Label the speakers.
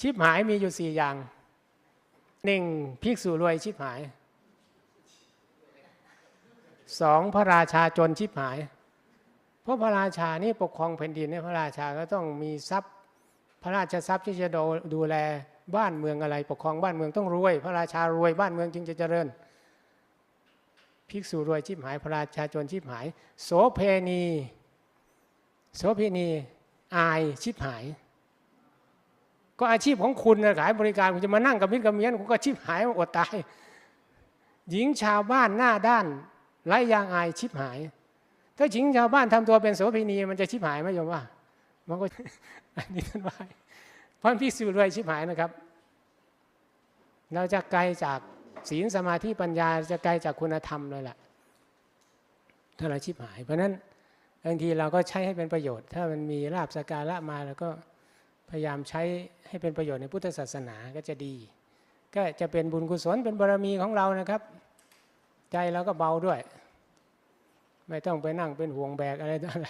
Speaker 1: ชิบหายมีอยู่สี่อย่างหนึ่งภิกษุรวยชิบหายสองพระราชาจนชิบหาย เพราะพระราชานี่ปกครองแผ่นดินเนี่ยพระราชาก็ต้องมีทรัพย์ พระราชทรัพย์ที่จะดูแลบ้านเมืองอะไร ปกครองบ้านเมืองต้องรวย พระราชารวยบ้านเมืองจึงจะเจริญ ภิกษุรวยชิบหาย พระราชาจนชิบหาย โสเพณี โสเพณีอายชิบหาย ก็อาชีพของคุณนะขายบริการคุณจะมานั่งกับมิตรกับเมียนคุณก็ชิบหายอดตาย หญิงชาวบ้านหน้าด้านไร้ยางอายชิบหาย ถ้าหญิงชาวบ้านทำตัวเป็นโสเภณีมันจะชิบหายไหมโยมว่า มันก็อันนี้ท่านว่าเพราะพิสูจน์รวยชิบหายนะครับ เราจะไกลจากศีลสมาธิปัญญาจะไกลจากคุณธรรมเลยแหละถ้าเราชิบหาย เพราะนั้นบางทีเราก็ใช้ให้เป็นประโยชน์ ถ้ามันมีลาบสกการะมาแล้วก็ พยายามใช้ให้เป็นประโยชน์ในพุทธศาสนาก็จะดี ก็จะเป็นบุญกุศลเป็นบารมีของเรานะครับ ใจเราก็เบาด้วย ไม่ต้องไปนั่งเป็นห่วงแบกอะไรต่ออะไร